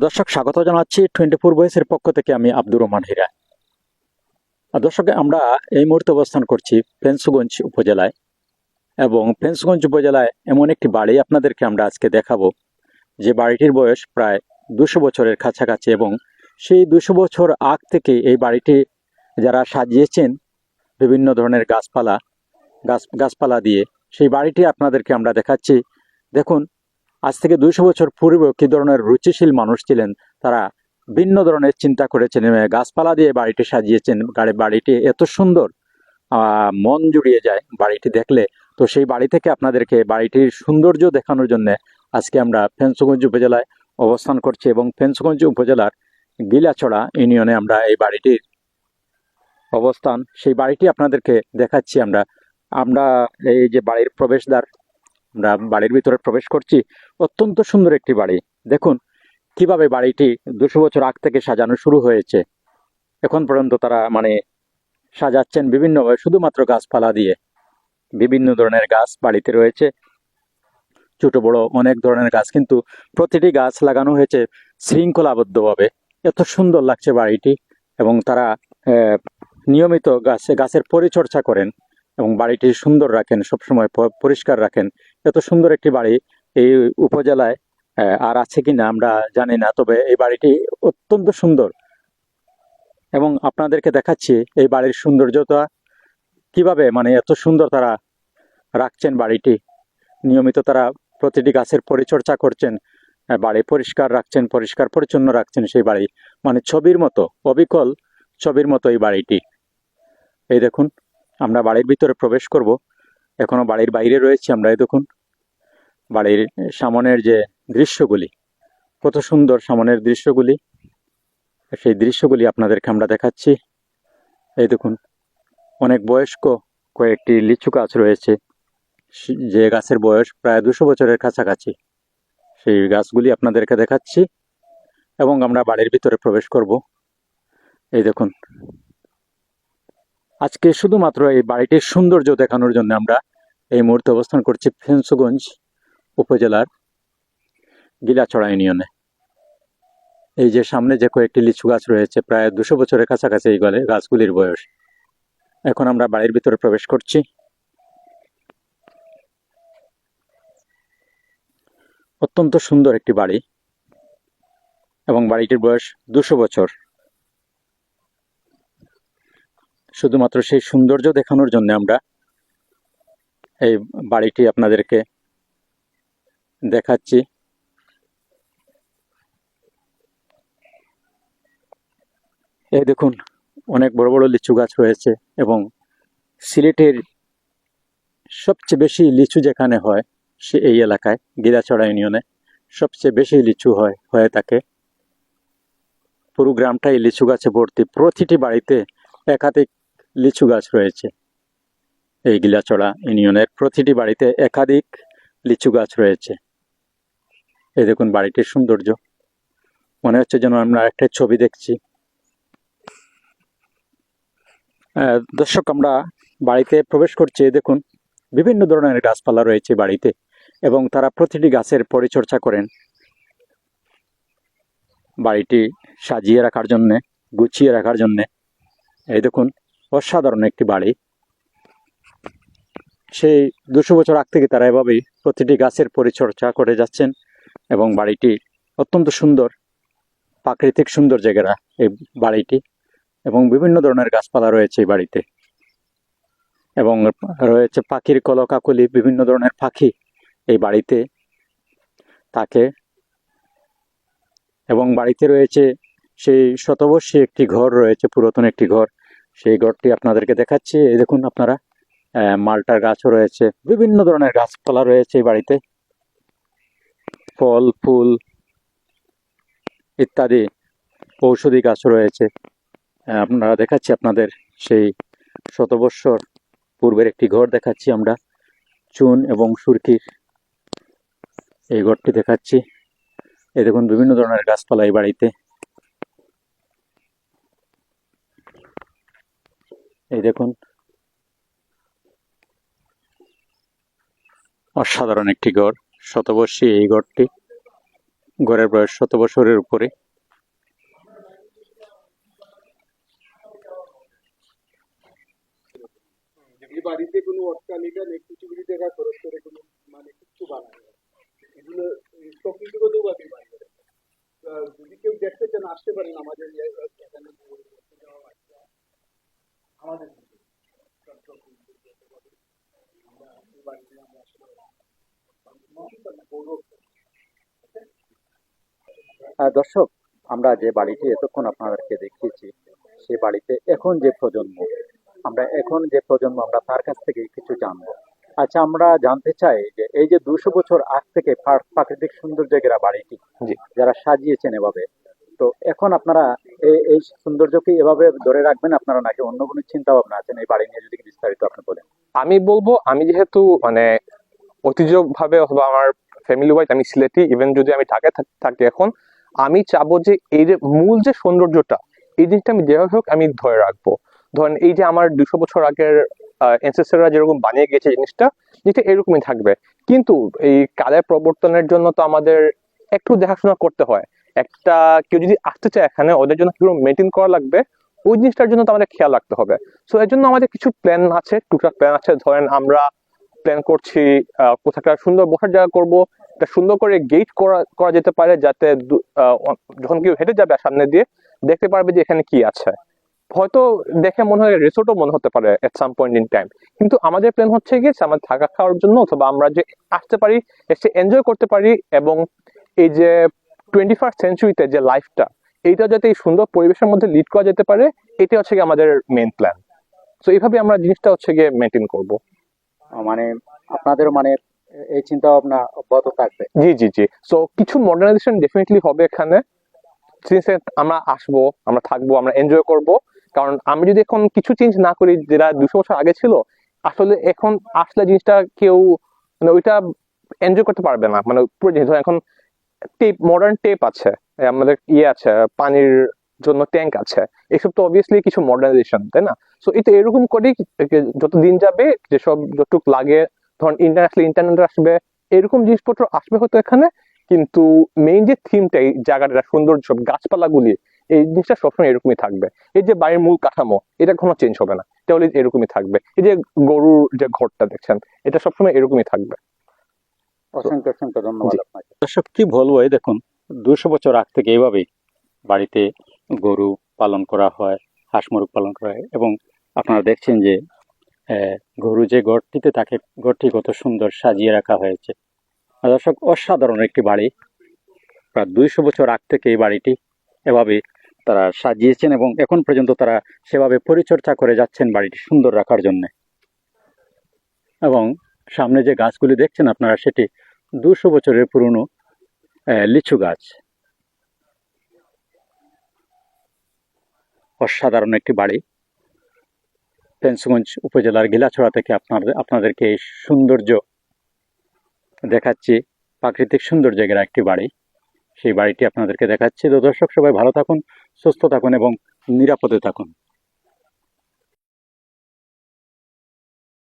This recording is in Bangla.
দর্শক, স্বাগত জানাচ্ছি টোয়েন্টি ফোর বয়েসের পক্ষ থেকে আমি আব্দুর রহমান হীরা। দর্শক, আমরা এই মুহূর্তে অবস্থান করছি ফেন্সগঞ্জ উপজেলায় এবং ফেন্সগঞ্জ উপজেলায় এমন একটি বাড়ি আপনাদেরকে আমরা আজকে দেখাবো। যে বাড়িটির বয়স প্রায় দুশো বছরের কাছাকাছি এবং সেই দুশো বছর আগ থেকে এই বাড়িটি যারা সাজিয়েছেন, বিভিন্ন ধরনের গাছপালা, গাছ, গাছপালা দিয়ে সেই বাড়িটি আপনাদেরকে আমরা দেখাচ্ছি। দেখুন আজ থেকে দুইশো বছর পূর্বেও কি ধরনের রুচিশীল মানুষ ছিলেন তারা? ভিন্ন ধরনের চিন্তা করেছেন গাছপালা দিয়ে বাড়িটি সাজিয়েছেন। গাড়ি বাড়িটি এত সুন্দর মন জুড়িয়ে যায় বাড়িটি দেখলে। তো সেই বাড়ি থেকে আপনাদেরকে বাড়িটির সৌন্দর্য দেখানোর জন্য আজকে আমরা ফেন্সগঞ্জ উপজেলায় অবস্থান করছি এবং ফেন্সগঞ্জ উপজেলার গিলাছড়া ইউনিয়নে আমরা এই বাড়িটির অবস্থান, সেই বাড়িটি আপনাদেরকে দেখাচ্ছি আমরা। আমরা এই যে বাড়ির প্রবেশদ্বার আমরা বাড়ির ভিতরে প্রবেশ করছি। অত্যন্ত সুন্দর একটি বাড়ি। দেখুন কীভাবে বাড়িটি দুশো বছর আগ থেকে সাজানো শুরু হয়েছে। এখন পর্যন্ত তারা মানে সাজাচ্ছেন বিভিন্নভাবে শুধুমাত্র গাছপালা দিয়ে। বিভিন্ন ধরনের গাছ বাড়িতে রয়েছে। ছোট, বড় অনেক ধরনের গাছ, কিন্তু প্রতিটি গাছ লাগানো হয়েছে শৃঙ্খলাবদ্ধভাবে। এত সুন্দর লাগছে বাড়িটি এবং তারা নিয়মিত গাছে, গাছের পরিচর্যা করেন এবং বাড়িটি সুন্দর রাখেন, সবসময় পরিষ্কার রাখেন। এত সুন্দর একটি বাড়ি এই উপজেলায় আর আছে কিনা আমরা জানি না, তবে এই বাড়িটি অত্যন্ত সুন্দর। এবং আপনাদেরকে দেখাচ্ছি এই বাড়ির সৌন্দর্যতা, কীভাবে মানে এত সুন্দর তারা রাখছেন বাড়িটি। নিয়মিত তারা প্রতিটি গাছের পরিচর্যা করছেন বাড়ি পরিষ্কার রাখছেন, পরিষ্কার পরিচ্ছন্ন রাখছেন সেই বাড়ি। মানে ছবির মতো, অবিকল ছবির মতো এই বাড়িটি। এই দেখুন, আমরা বাড়ির ভিতরে প্রবেশ করব। এখনও বাড়ির বাইরে রয়েছি আমরা দেখুন বাড়ির সামনের যে দৃশ্যগুলি, কত সুন্দর সামনের দৃশ্যগুলি, সেই দৃশ্যগুলি আপনাদেরকে আমরা দেখাচ্ছি। এই দেখুন, অনেক বয়স্ক কয়েকটি লিচু গাছ রয়েছে। যে গাছের বয়স প্রায় দুশো বছরের কাছাকাছি। সেই গাছগুলি আপনাদেরকে দেখাচ্ছি এবং আমরা বাড়ির ভিতরে প্রবেশ করব। এই দেখুন আজকে শুধুমাত্র এই বাড়িটির সৌন্দর্য দেখানোর জন্য আমরা এই মুহূর্তে অবস্থান করছি ফেন্সগঞ্জ উপজেলার গিলাছড়া ইউনিয়নে। এই যে সামনে যে কয়েকটি লিচু গাছ রয়েছে, প্রায় দুশো বছরের কাছাকাছি এই গলে গাছগুলির বয়স। এখন আমরা বাড়ির ভিতরে প্রবেশ করছি। অত্যন্ত সুন্দর একটি বাড়ি এবং বাড়িটির বয়স দুশো বছর। শুধুমাত্র সেই সৌন্দর্য দেখানোর জন্য আমরা এই বাড়িটি আপনাদেরকে দেখাচ্ছি। এই দেখুন, অনেক বড় বড় লিচু গাছ রয়েছে এবং সিলেটের সবচেয়ে বেশি লিচু যেখানে হয়, সে এই এলাকায়, গিরাছড়া ইউনিয়নে সবচেয়ে বেশি লিচু হয়, হয়ে থাকে। পুরো গ্রামটাই লিচু গাছে ভর্তি। প্রতিটি বাড়িতে একাধিক লিচু গাছ রয়েছে। এই গিলাচড়া ইউনিয়নের প্রতিটি বাড়িতে একাধিক লিচু গাছ রয়েছে। এই দেখুন বাড়িটির সৌন্দর্য। মনে হচ্ছে যেন আমরা একটা ছবি দেখছি। দর্শক, আমরা বাড়িতে প্রবেশ করছি দেখুন, বিভিন্ন ধরনের গাছপালা রয়েছে বাড়িতে এবং তারা প্রতিটি গাছের পরিচর্যা করেন। বাড়িটি সাজিয়ে রাখার জন্যে, গুছিয়ে রাখার জন্যে। এই দেখুন অসাধারণ একটি বাড়ি। সেই দুশো বছর আগ থেকে তারা এভাবেই প্রতিটি গাছের পরিচর্যা করে যাচ্ছেন এবং বাড়িটি অত্যন্ত সুন্দর, প্রাকৃতিক সুন্দর জায়গা এই বাড়িটি এবং বিভিন্ন ধরনের গাছপালা রয়েছে এই বাড়িতে। এবং রয়েছে পাখির কলকাকলি, বিভিন্ন ধরনের পাখি এই বাড়িতে থাকে এবং বাড়িতে রয়েছে সেই শতবর্ষী একটি ঘর রয়েছে, পুরাতন একটি ঘর। সেই ঘরটি আপনাদেরকে দেখাচ্ছি। এই দেখুন আপনারা মালটার গাছও রয়েছে, বিভিন্ন ধরনের গাছপালা রয়েছে এই বাড়িতে। ফল, ফুল ইত্যাদি ঔষধি গাছ রয়েছে। আপনারা দেখাচ্ছি আপনাদের সেই শতবর্ষর পূর্বের একটি ঘর দেখাচ্ছি আমরা, চুন এবং সুরকির। এই ঘরটি দেখাচ্ছি। এই দেখুন বিভিন্ন ধরনের গাছপালা এই বাড়িতে। এই দেখুন অসাধারণ একটি ঘর শতবর্ষী এই ঘরটি ঘরের বয়স শত বছরের উপরে বাড়িতে কোনো অট্টালিকা নেই খরচ করে কোনো মানে বানায় এগুলো। যদি কেউ দেখতে চান, আসতে পারেন আমাদের। আমাদের। আমরা এই বাড়িতে আমরা আসলে গৌরব দর্শক আমরা যে বাড়িটি এতক্ষণ আপনাদেরকে দেখিয়েছি সে বাড়িতে এখন যে প্রজন্ম আমরা এখন যে প্রজন্ম আমরা তার কাছ থেকে কিছু জানব আচ্ছা আমরা জানতে চাই যে এই যে দুশো বছর আগ থেকে প্রাকৃতিক সৌন্দর্য ঘেরা বাড়িটি যারা সাজিয়েছেন এভাবে তো এখন আপনারা এই এই সৌন্দর্যকে এভাবে ধরে রাখবেন, আপনারা নাকি অন্য কোনো চিন্তা ভাবনা আছেন এই বাড়ি নিয়ে যদি বিস্তারিত আপনি বলেন? আমি বলব, আমি যেহেতু মানে ঐতিহ্যভাবে অথবা আমার ফ্যামিলি ওয়াইজ আমি সিলেটি ইভেন যদি আমি ঢাকায় থাকি এখন, আমি চাবো যে এই যে মূল যে সৌন্দর্যটা, এই জিনিসটা আমি যেভাবে হোক আমি ধরে রাখব। ধরেন এই যে আমার দুশো বছর আগের এনসেসররা যেরকম বানিয়ে গেছে জিনিসটা যেটা এরকমই থাকবে। কিন্তু এই কালের প্রবর্তনের জন্য তো আমাদের একটু দেখাশোনা করতে হয়। একটা কেউ যদি আসতে চায় এখানে, ওদের জন্য কীরকম মেনটেন করা লাগবে। ওই জিনিসটার জন্য তো আমাদের খেয়াল রাখতে হবে। সো এর জন্য আমাদের কিছু প্ল্যান আছে, টুকটাক প্ল্যান আছে। ধরেন আমরা প্ল্যান করছি কোথাও সুন্দর বসার জায়গা করব। সুন্দর করে গেট করা করা যেতে পারে যাতে যখন কেউ হেঁটে যাবে সামনে দিয়ে, দেখতে পারবে যে এখানে কি আছে। হয়তো দেখে মনে হয় রিসোর্টও মনে হতে পারে at some point in time কিন্তু আমাদের প্ল্যান হচ্ছে যে আমাদের থাকা খাওয়ার জন্য অথবা আমরা যে আসতে পারি, এসে এনজয় করতে পারি এবং এই যে টোয়েন্টি ফার্স্ট সেঞ্চুরিতে যে লাইফটা এইটা যাতে এই সুন্দর পরিবেশের মধ্যে লিড করা যেতে পারে এটা হচ্ছে গিয়ে আমাদের মেন প্ল্যান তো এইভাবে আমরা জিনিসটা হচ্ছে গিয়ে মেনটেন করব। মানে আপনাদের মানে এই চিন্তা ভাবনা অব্যাহত থাকবে। জি জি জি। সো কিছু মডার্নাইজেশন ডেফিনেটলি হবে এখানে। আমরা আসব আমরা থাকব আমরা এনজয় করব। কারণ আমি যদি এখন কিছু চেঞ্জ না করি যেটা দুশো বছর আগে ছিল আসলে এখন আসলে জিনিসটা কেউ মানে ওইটা এনজয় করতে পারবে না। মানে পুরো এখন টেপ মডার্ন টেপ আছে আমাদের ইয়ে আছে, পানির জন্য ট্যাঙ্ক আছে। এসব তো অবভিয়াসলি কিছু মডার্নাইজেশন তাই না? সো এটা এরকম করেই যত দিন যাবে, যেসব যতটুকু লাগে, ধরুন ইন্টারন্যাশনাল ইন্টারনেট আসবে, এরকম জিনিসপত্র আসবে হয়তো এখানে, কিন্তু মেইন যে থিমটা এই জায়গাটা সুন্দর সব গাছপালাগুলি, এই জিনিসটা সবসময় এরকমই থাকবে। এই যে বাড়ির মূল কাঠামো, এটা কোনো চেঞ্জ হবে না। তাহলে এরকমই থাকবে। এই যে গরুর যে ঘরটা দেখছেন, এটা সবসময় এরকমই থাকবে। অসংখ্য অসংখ্য ধন্যবাদ আপনাকে। দর্শক কি বলব এই দেখুন দুশো বছর আগ থেকে এইভাবেই বাড়িতে গরু পালন করা হয় হাঁস মুরগ পালন করা হয় এবং আপনারা দেখছেন যে গরু যে ঘরটিতে থাকে ঘরটি কত সুন্দর সাজিয়ে রাখা হয়েছে। দর্শক অসাধারণ একটি বাড়ি। প্রায় দুইশো বছর আগ থেকে এই বাড়িটি এভাবে তারা সাজিয়েছেন এবং এখন পর্যন্ত তারা সেভাবে পরিচর্যা করে যাচ্ছেন বাড়িটি সুন্দর রাখার জন্য। এবং সামনে যে গাছগুলি দেখছেন আপনারা সেটি দুশো বছরের পুরনো লিচু গাছ। অসাধারণ একটি বাড়ি। পেন্সগঞ্জ উপজেলার গিলাছড়া থেকে আপনার, আপনাদেরকে এই সৌন্দর্য দেখাচ্ছি। প্রাকৃতিক সৌন্দর্য ঘেরা একটি বাড়ি। সেই বাড়িটি আপনাদেরকে দেখাচ্ছি। তো দর্শক সবাই ভালো থাকুন, সুস্থ থাকুন এবং নিরাপদে থাকুন।